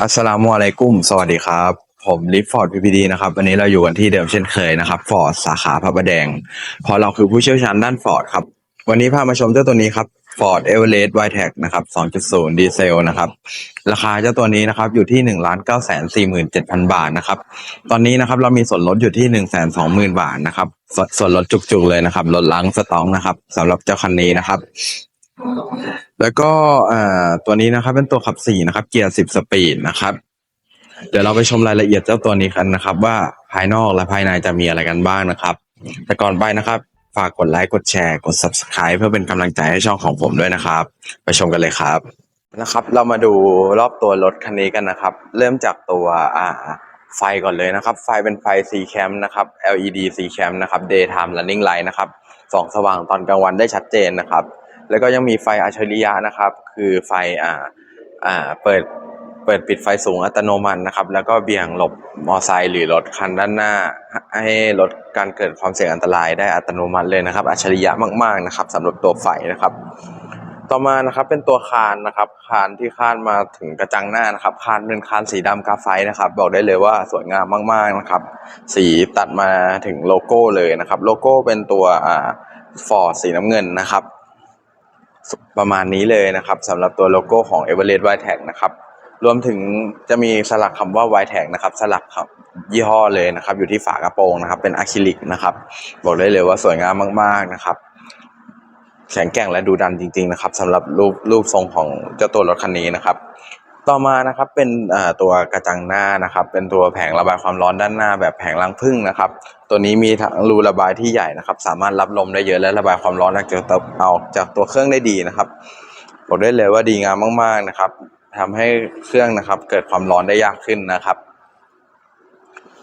อัสลามุอะลัยกุมสวัสดีครับ ผมลิฟฟอร์ดพีพีดีนะครับ วันนี้เราอยู่กันที่เดิมเช่นเคยนะครับ ฟอร์ดสาขาพระประแดงพราะเราคือผู้เชี่ยวชาญด้านฟอร์ดครับ วันนี้พามาชมเจ้าตัวนี้ครับ Ford Everest w i t e c นะครับ 2.0 ดีเซลนะครับ ราคาเจ้าตัวนี้นะครับอยู่ที่ 1 9 4 7 0 0 0 บาทนะครับ ตอนนี้นะครับเรามีส่วนลดอยู่ที่ 1 2 0 0 0 0 บาทนะครับสส่วนลดจุกๆเลยนะครับ ลดล้างสต็อกนะครับสำหรับเจ้าคันนี้นะครับ แล้วก็อ่าตัวนี้นะครับ เป็นตัวขับสี่นะครับ เกียร์สิบสปีดนะครับ เดี๋ยวเราไปชมรายละเอียดเจ้าตัวนี้กันนะครับ ว่าภายนอกและภายในจะมีอะไรกันบ้างนะครับ แต่ก่อนไปนะครับ ฝากกดไลค์กดแชร์กด subscribe เพื่อเป็นกำลังใจให้ช่องของผมด้วยนะครับ ไปชมกันเลยครับนะครับ เรามาดูรอบตัวรถคันนี้กันนะครับ เริ่มจากตัวอ่าไฟก่อนเลยนะครับ ไฟเป็นไฟ C cam นะครับ LED C cam นะครับ daytime running light นะครับส่องสว่างตอนกลางวันได้ชัดเจนนะครับ แล้วก็ยังมีไฟอัจฉริยะนะครับ คือไฟอ่าอ่าเปิดเปิดปิดไฟสูงอัตโนมัตินะครับ แล้วก็เบี่ยงหลบมอไซค์หรือรถคันด้านหน้า ให้ลดการเกิดความเสี่ยงอันตรายได้อัตโนมัติเลยนะครับ อัจฉริยะมากๆนะครับสำหรับตัวไฟนะครับ ต่อมานะครับเป็นตัวคานนะครับ คานที่คานมาถึงกระจังหน้านะครับ คานเป็นคานสีดำกราไฟนะครับ บอกได้เลยว่าสวยงามมากๆนะครับ สีตัดมาถึงโลโก้เลยนะครับ โลโก้เป็นตัวอ่าฟอร์ดสีน้ำเงินนะครับ ประมาณนี้เลยนะครับสำหรับตัวโลโก้ของ Everest w i t e c นะครับรวมถึงจะมีสลักคำว่า w i t e c นะครับสลักครับยี่ห้อเลยนะครับอยู่ที่ฝากระโปรงนะครับ เป็นอะคริลิกนะครับบอกได้เลยว่าสวยงามมากๆนะครับแข็งแกร่งและดูดันจริง ๆ นะครับสำหรับรูปรูปทรงของเจ้าตัวรถคันนี้นะครับ ต่อมานะครับเป็นตัวกระจังหน้านะครับ เป็นตัวแผงระบายความร้อนด้านหน้าแบบแผงรังผึ้งนะครับ ตัวนี้มีทั้งรูระบายที่ใหญ่นะครับ สามารถรับลมได้เยอะและระบายความร้อนออกจากตัวออกจากตัวเครื่องได้ดีนะครับบอกได้เลยว่าดีงามมากๆนะครับทำให้เครื่องนะครับ เกิดความร้อนได้ยากขึ้นนะครับ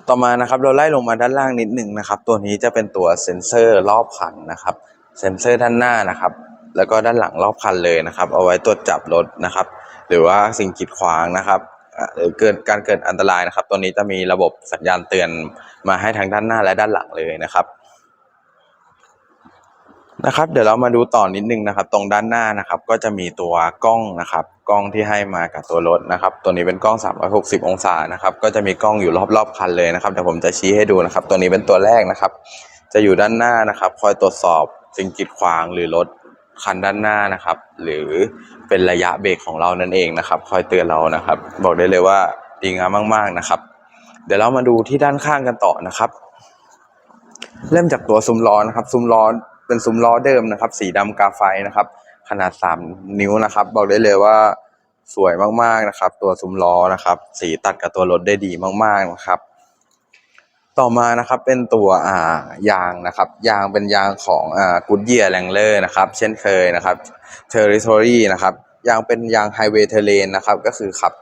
ต่อมานะครับเราไล่ลงมาด้านล่างนิดหนึ่งนะครับ ตัวนี้จะเป็นตัวเซ็นเซอร์รอบคันนะครับ เซ็นเซอร์ด้านหน้านะครับ แล้วก็ด้านหลังรอบคันเลยนะครับ เอาไว้ตรวจจับรถนะครับ หรือว่าสิ่งกีดขวางนะครับหรือเกิดการเกิดอันตรายนะครับ ตัวนี้จะมีระบบสัญญาณเตือนมาให้ทั้งด้านหน้าและด้านหลังเลยนะครับนะครับ เดี๋ยวเรามาดูต่อนิดนึงนะครับ ตรงด้านหน้านะครับ ก็จะมีตัวกล้องนะครับ กล้องที่ให้มากับตัวรถนะครับ ตัวนี้เป็นกล้อง 360 องศานะครับ ก็จะมีกล้องอยู่รอบๆคันเลยนะครับเดี๋ยวผมจะชี้ให้ดูนะครับ ตัวนี้เป็นตัวแรกนะครับ จะอยู่ด้านหน้านะครับ คอยตรวจสอบสิ่งกีดขวางหรือรถคันด้านหน้านะครับ หรือ เป็นระยะเบรกของเรานั่นเองนะครับ คอยเตือนเรานะครับ บอกได้เลยว่าดีงามมาก ๆนะครับ เดี๋ยวเรามาดูที่ด้านข้างกันต่อนะครับ เริ่มจากตัวซุ้มล้อนะครับ ซุ้มล้อเป็นซุ้มล้อเดิมนะครับ สีดำกาไฟนะครับ ขนาด 3 นิ้วนะครับ บอกได้เลยว่าสวยมากๆนะครับ ตัวซุ้มล้อนะครับ สีตัดกับตัวรถได้ดีมากๆนะครับ ต่อมานะครับเป็นตัวอ่ายางนะครับ ยางเป็นยางของอ่ากูดเยียแรงเลอร์นะครับ เช่นเคยนะครับเทอริทอรี่นะครับยางเป็นยางไฮเวย์เทเลนนะครับ ก็คือขับ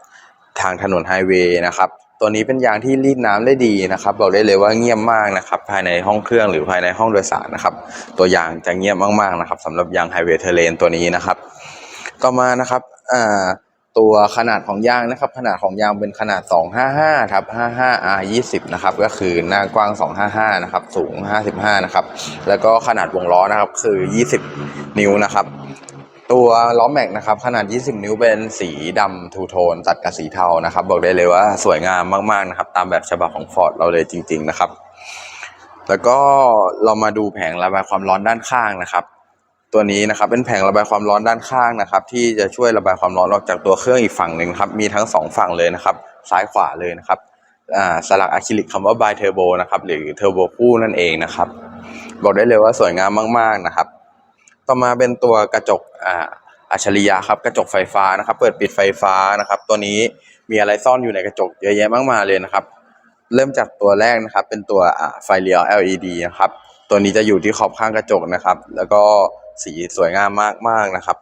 ทางถนนไฮเวย์นะครับตัวนี้เป็นยางที่รีดน้ำได้ดีนะครับ บอกได้เลยว่าเงียบมากนะครับ ภายในห้องเครื่องหรือภายในห้องโดยสารนะครับ ตัวยางจะเงียบมากๆนะครับสำหรับยางไฮเวย์เทเลนตัวนี้นะครับ ต่อมานะครับอ่า ตัวขนาดของยางนะครับ ขนาดของยางเป็นขนาด 255ทับ55 R 20นะครับ ก็คือหน้ากว้าง 255 นะครับ สูง 55 นะครับ แล้วก็ขนาดวงล้อนะครับคือ 20 นิ้วนะครับ ตัวล้อแม็กนะครับ ขนาด 20 นิ้วเป็นสีดำทูโทน ตัดกับสีเทานะครับ บอกได้เลยว่าสวยงามมากๆนะครับ ตามแบบฉบับของ Ford เราเลยจริง ๆ นะครับ แล้วก็เรามาดูแผงระบายความร้อนด้านข้างนะครับ ตัวนี้นะครับเป็นแผงระบายความร้อนด้านข้างนะครับ ที่จะช่วยระบายความร้อนออกจากตัวเครื่องอีกฝั่งหนึ่งครับมีทั้งสองฝั่งเลยนะครับ ซ้ายขวาเลยนะครับสลักอะคริลิกคำว่า by turbo นะครับหรือเทอร์โบคู่นั่นเองนะครับ บอกได้เลยว่าสวยงามมาก ๆนะครับ ต่อมาเป็นตัวกระจกอัจฉริยะครับกระจกไฟฟ้านะครับ เปิดปิดไฟฟ้านะครับ ตัวนี้มีอะไรซ่อนอยู่ในกระจกเยอะแยะมากมายเลยนะครับ เริ่มจากตัวแรกนะครับ เป็นตัวไฟเลี้ยว LED นะครับ ตัวนี้จะอยู่ที่ขอบข้างกระจกนะครับ แล้วก็ สีสวยงามมากๆนะครับ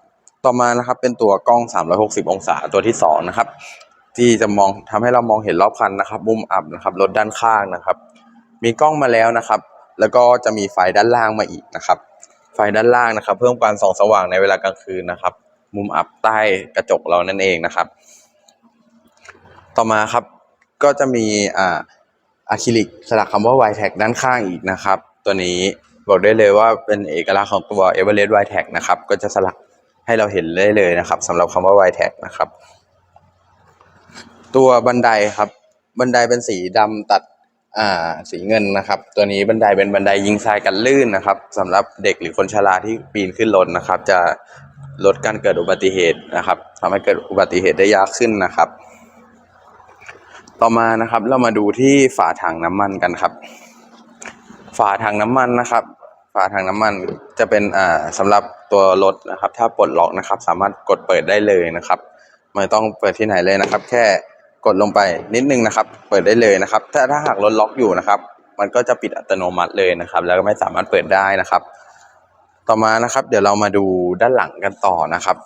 ต่อมานะครับเป็นตัวกล้อง 360 องศาตัวที่สองนะครับ ที่จะมองทำให้เรามองเห็นรอบคันนะครับ มุมอับนะครับรถด้านข้างนะครับ มีกล้องมาแล้วนะครับ แล้วก็จะมีไฟด้านล่างมาอีกนะครับ ไฟด้านล่างนะครับ เพิ่มการส่องสว่างในเวลากลางคืนนะครับ มุมอับใต้กระจกเรานั่นเองนะครับ ต่อมาครับก็จะมีอ่าอะคริลิกสลักคำว่า w i t e c ด้านข้างอีกนะครับ ตัวนี้ บอกได้เลยว่าเป็นเอกลักษณ์ของตัว Everest w i t e c นะครับ ก็จะสลักให้เราเห็นได้เลยนะครับสำหรับคำว่า w i t e c นะครับ ตัวบันไดครับ บันไดเป็นสีดำตัดอ่าสีเงินนะครับ ตัวนี้บันไดเป็นบันไดยิงทรายกันลื่นนะครับสำหรับเด็กหรือคนชราที่ปีนขึ้นรถนะครับ จะลดการเกิดอุบัติเหตุนะครับทำให้เกิดอุบัติเหตุได้ยากขึ้นนะครับ ต่อมานะครับเรามาดูที่ฝาถังน้ำมันกันครับ ฝาถังน้ำมันนะครับ ฝาถังน้ำมันจะเป็นอ่าสำหรับตัวรถนะครับ ถ้าปลดล็อกนะครับ สามารถกดเปิดได้เลยนะครับ ไม่ต้องเปิดที่ไหนเลยนะครับ แค่กดลงไปนิดนึงนะครับ เปิดได้เลยนะครับ ถ้าถ้าหากรถล็อกอยู่นะครับ มันก็จะปิดอัตโนมัติเลยนะครับ แล้วก็ไม่สามารถเปิดได้นะครับ ต่อมานะครับ เดี๋ยวเรามาดูด้านหลังกันต่อนะครับ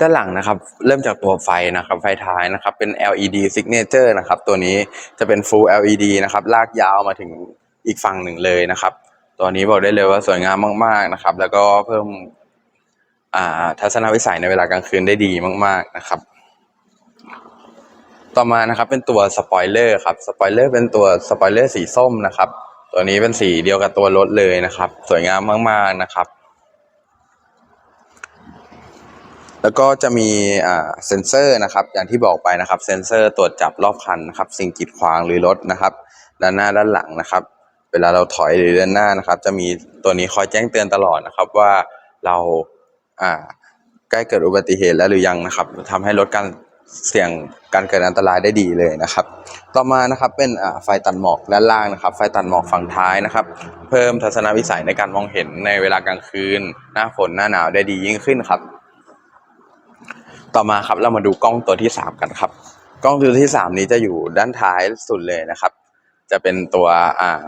ด้านหลังนะครับ เริ่มจากตัวไฟนะครับ ไฟท้ายนะครับ เป็น LED signature นะครับ ตัวนี้จะเป็น full LED นะครับ ลากยาวมาถึง อีกฝั่งหนึ่งเลยนะครับ ตัวนี้บอกได้เลยว่าสวยงามมากๆนะครับ แล้วก็เพิ่มทัศนวิสัยในเวลากลางคืนได้ดีมาก ๆนะครับ ต่อมานะครับเป็นตัวสปอยเลอร์ครับสปอยเลอร์เป็นตัวสปอยเลอร์สีส้มนะครับ ตัวนี้เป็นสีเดียวกับตัวรถเลยนะครับ สวยงามมากๆนะครับ แล้วก็จะมีเซนเซอร์นะครับ อย่างที่บอกไปนะครับเซนเซอร์ตรวจจับรอบคันนะครับ สิ่งกีดขวางหรือรถนะครับ ด้านหน้าด้านหลังนะครับ เวลาเราถอยหรือเดินหน้านะครับ จะมีตัวนี้คอยแจ้งเตือนตลอดนะครับว่าเราอ่าใกล้เกิดอุบัติเหตุแล้วหรือยังนะครับทำให้ลดการเสี่ยงการเกิดอันตรายได้ดีเลยนะครับ ต่อมานะครับเป็นไฟตัดหมอกด้านล่างนะครับ ไฟตัดหมอกฝั่งท้ายนะครับ เพิ่มทัศนวิสัยในการมองเห็นในเวลากลางคืน หน้าฝนหน้าหนาวได้ดียิ่งขึ้นครับ ต่อมาครับเรามาดูกล้องตัวที่สามกันครับ กล้องตัวที่สามนี้จะอยู่ด้านท้ายสุดเลยนะครับ จะเป็นตัวอ่า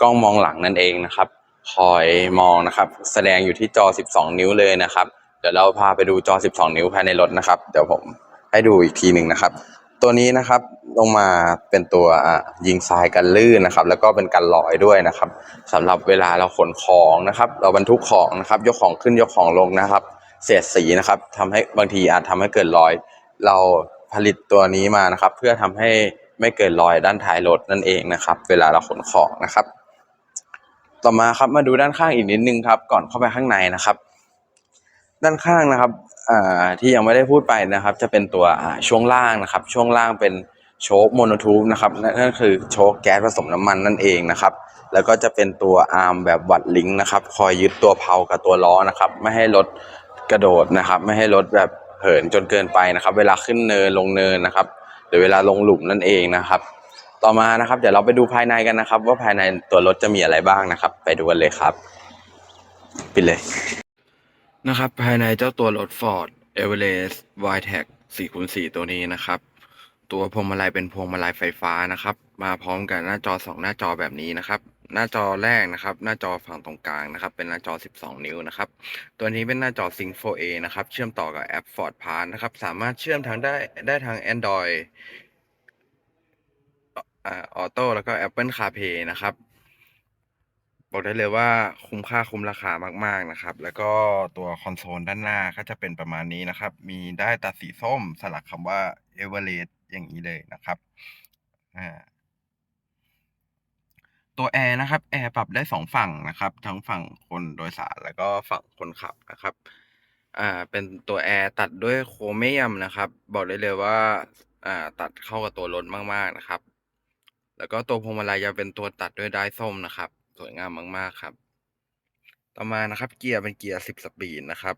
กล้องมองหลังนั่นเองนะครับ คอยมองนะครับ แสดงอยู่ที่จอ 12 นิ้วเลยนะครับ เดี๋ยวเราพาไปดูจอ 12 นิ้วภายในรถนะครับ เดี๋ยวผมให้ดูอีกทีหนึ่งนะครับ ตัวนี้นะครับลงมาเป็นตัวยิงทรายกันลื่นนะครับ แล้วก็เป็นกันลอยด้วยนะครับสำหรับเวลาเราขนของนะครับ เราบรรทุกของนะครับ ยกของขึ้นยกของลงนะครับ เศษสีนะครับทำให้บางทีอาจทำให้เกิดรอย เราผลิตตัวนี้มานะครับ เพื่อทำให้ไม่เกิดรอยด้านท้ายรถนั่นเองนะครับ เวลาเราขนของนะครับ ต่อมาครับมาดูด้านข้างอีกนิดนึงครับ ก่อนเข้าไปข้างในนะครับ ด้านข้างนะครับที่ยังไม่ได้พูดไปนะครับ จะเป็นตัวช่วงล่างนะครับ ช่วงล่างเป็นโชคโมโนทูบนะครับนั่นนั่นคือโชคแก๊สผสมน้ำมันนั่นเองนะครับ แล้วก็จะเป็นตัวอาร์มแบบวัดลิงก์นะครับ คอยยึดตัวเพลากับตัวล้อนะครับ ไม่ให้รถกระโดดนะครับ ไม่ให้รถแบบเหินจนเกินไปนะครับ เวลาขึ้นเนินลงเนินนะครับ หรือเวลาลงหลุมนั่นเองนะครับ ต่อมานะครับ เดี๋ยวเราไปดูภายในกันนะครับ ว่าภายในตัวรถจะมีอะไรบ้างนะครับ ไปดูกันเลยครับ ปิดเลย นะครับ ภายในเจ้าตัวรถ Ford Everest Wildtrak 4x4 ตัวนี้นะครับ ตัวพวงมาลัยเป็นพวงมาลัยไฟฟ้านะครับ มาพร้อมกับหน้าจอ 2 หน้าจอแบบนี้นะครับหน้าจอแรกนะครับ หน้าจอฝั่งตรงกลางนะครับ เป็นหน้าจอ 12 นิ้วนะครับ ตัวนี้เป็นหน้าจอ Sync 4A นะครับ เชื่อมต่อกับแอป Ford Pass นะครับ สามารถเชื่อมทางได้ได้ทาง Android ออโต้แล้วก็ Apple CarPlay นะครับ บอกได้เลยว่าคุ้มค่าคุ้มราคามาก ๆ นะครับ แล้วก็ตัวคอนโซลด้านหน้าก็จะเป็นประมาณนี้นะครับ มีได้ตัดสีส้มสลักคำว่า Everest อย่างนี้เลยนะครับอ่าตัวแอร์นะครับแอร์ปรับได้สองฝั่งนะครับ ทั้งฝั่งคนโดยสารแล้วก็ฝั่งคนขับนะครับอ่าเป็นตัวแอร์ตัดด้วยโครเมียมนะครับ บอกได้เลยว่าอ่าตัดเข้ากับตัวรถมากๆนะครับ แล้วก็ตัวพวงมาลัยจะเป็นตัวตัดด้วยด้ายส้มนะครับ สวยงามมาก ๆ ครับ ต่อมานะครับ เกียร์เป็นเกียร์10สปีดนะครับ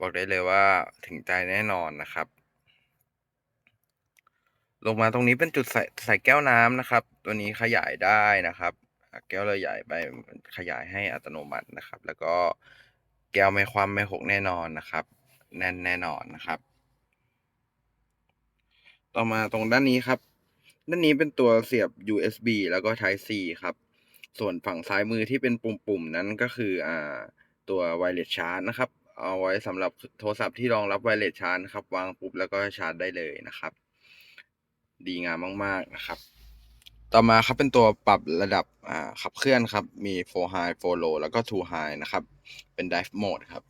บอกได้เลยว่าถึงใจแน่นอนนะครับ ลงมาตรงนี้เป็นจุดใส่ใส่แก้วน้ำนะครับ ตัวนี้ขยายได้นะครับ แก้วเราใหญ่ไปขยายให้อัตโนมัตินะครับ แล้วก็แก้วไม่คว่ำไม่หกแน่นอนนะครับ แน่นแน่นอนนะครับ ต่อมาตรงด้านนี้ครับ ด้านนี้เป็นตัวเสียบ USB แล้วก็ Type C ครับ ส่วนฝั่งซ้ายมือที่เป็นปุ่มๆ นั้นก็คืออ่าตัว Wireless Charge นะครับ เอาไว้สำหรับโทรศัพท์ที่รองรับ Wireless Charge ครับ วางปุ๊บแล้วก็ชาร์จได้เลยนะครับ ดีงามมากๆนะครับ ต่อมาครับเป็นตัวปรับระดับอ่าขับเคลื่อนครับ มี 4 high 4 low แล้วก็ 2 high นะครับ เป็น drive mode ครับ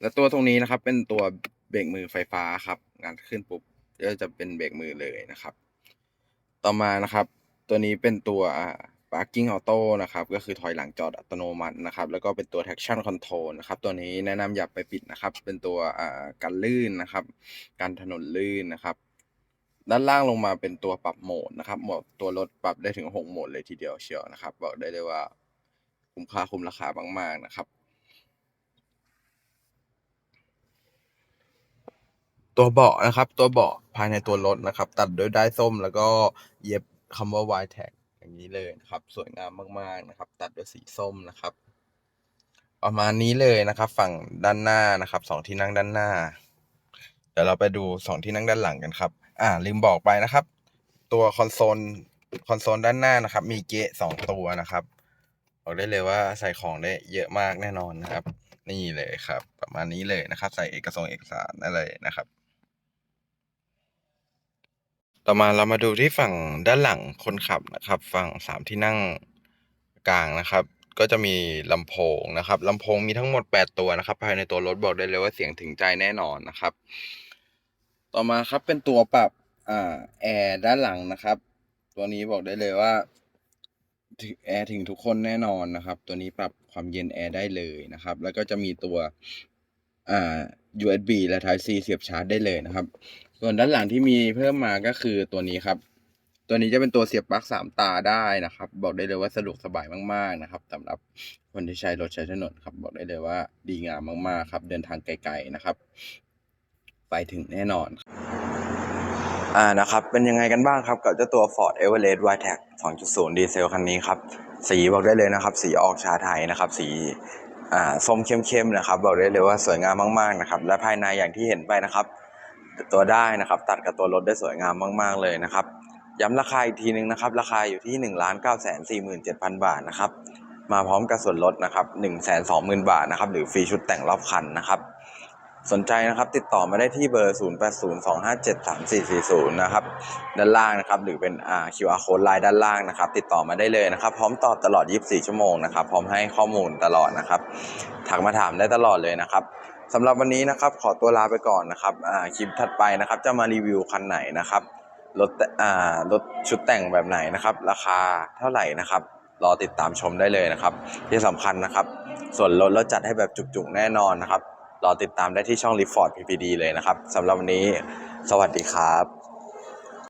แล้วตัวตรงนี้นะครับเป็นตัวเบรกมือไฟฟ้าครับ งานขึ้นปุ๊บก็จะเป็นเบรกมือเลยนะครับ ต่อมานะครับ ตัวนี้เป็นตัว parking auto นะครับ ก็คือถอยหลังจอดอัตโนมัตินะครับ แล้วก็เป็นตัว traction control นะครับ ตัวนี้แนะนำอย่าไปปิดนะครับ เป็นตัวอ่ากันลื่นนะครับ การถนนลื่นนะครับ ด้านล่างลงมาเป็นตัวปรับโหมดนะครับโหมดตัวรถปรับได้ถึงหกโหมดเลยทีเดียวเชียวนะครับ บอกได้เลยว่าคุ้มค่าคุ้มราคามากๆนะครับตัวเบาะนะครับตัวเบาะ ภายในตัวรถนะครับ ตัดด้วยด้ายส้มแล้วก็เย็บคำว่า Y tag อย่างนี้เลยนะครับ สวยงามมากๆนะครับ ตัดด้วยสีส้มนะครับ ประมาณนี้เลยนะครับ ฝั่งด้านหน้านะครับสองที่นั่งด้านหน้า เดี๋ยวเราไปดูสองที่นั่งด้านหลังกันครับ อ่า ลืมบอกไปนะครับ ตัวคอนโซลคอนโซลด้านหน้านะครับ มีเกะสองตัวนะครับบอกได้เลยว่าใส่ของได้เยอะมากแน่นอนนะครับ นี่เลยครับ ประมาณนี้เลยนะครับ ใส่เอกสารเอกสารอะไรนะครับ ต่อมาเรามาดูที่ฝั่งด้านหลังคนขับนะครับ ฝั่งสามที่นั่งกลางนะครับ ก็จะมีลำโพงนะครับลำโพงมีทั้งหมด 8 ตัวนะครับ ภายในตัวรถบอกได้เลยว่าเสียงถึงใจแน่นอนนะครับ ต่อมาครับเป็นตัวปรับอ่าแอร์ด้านหลังนะครับ ตัวนี้บอกได้เลยว่าแอร์ถึงทุกคนแน่นอนนะครับ ตัวนี้ปรับความเย็นแอร์ได้เลยนะครับ แล้วก็จะมีตัว อ่า USB และ Type C เสียบชาร์จได้เลยนะครับ ส่วนด้านหลังที่มีเพิ่มมาก็คือตัวนี้ครับ ตัวนี้จะเป็นตัวเสียบปลั๊กสามตาได้นะครับ บอกได้เลยว่าสะดวกสบายมากๆนะครับสำหรับคนที่ใช้รถใช้ถนนครับ บอกได้เลยว่าดีงามมากๆครับ เดินทางไกลๆนะครับ ไปถึงแน่นอน อ่านะครับเป็นยังไงกันบ้างครับ กับเจ้าตัว Ford Everest w i t e c 2.0 ดีเซลคันนี้ครับสีบอกได้เลยนะครับ สีออกชาไทยนะครับ สี อ่าส้มเข้มๆนะครับบอกได้เลยว่าสวยงามมากๆนะครับ และภายในอย่างที่เห็นไปนะครับ ตัวได้นะครับ ตัดกับตัวรถได้สวยงามมากๆเลยนะครับ ย้ำราคาอีกทีหนึ่งนะครับ ราคาอยู่ที่1นึ่งล้านเก้าแสนสี่หมื่นเจ็ดพันบาทนะครับมาพร้อมกับส่วนลดนะครับ1นึ่งแสนสองหมื่นบาทนะครับ หรือฟรีชุดแต่งรอบคันนะครับ สนใจนะครับติดต่อมาได้ที่เบอร์ 0 8 0 2 5 7 3 4 4 0 นะครับด้านล่างนะครับหรือเป็นอ่า QR code ไลน์ด้านล่างนะครับ ติดต่อมาได้เลยนะครับ พร้อมตอบตลอด 24 ชั่วโมงนะครับ พร้อมให้ข้อมูลตลอดนะครับถักมาถามได้ตลอดเลยนะครับสำหรับวันนี้นะครับขอตัวลาไปก่อนนะครับอ่าคลิปถัดไปนะครับ จะมารีวิวคันไหนนะครับรถแต่อ่ารถชุดแต่งแบบไหนนะครับ ราคาเท่าไหร่นะครับรอติดตามชมได้เลยนะครับ ที่สำคัญนะครับ ส่วนลดเราจัดให้แบบจุกๆแน่นอนนะครับ รอติดตามได้ที่ช่อง r e f o r d PPD เลยนะครับสำหรับวันนี้ สวัสดีครับ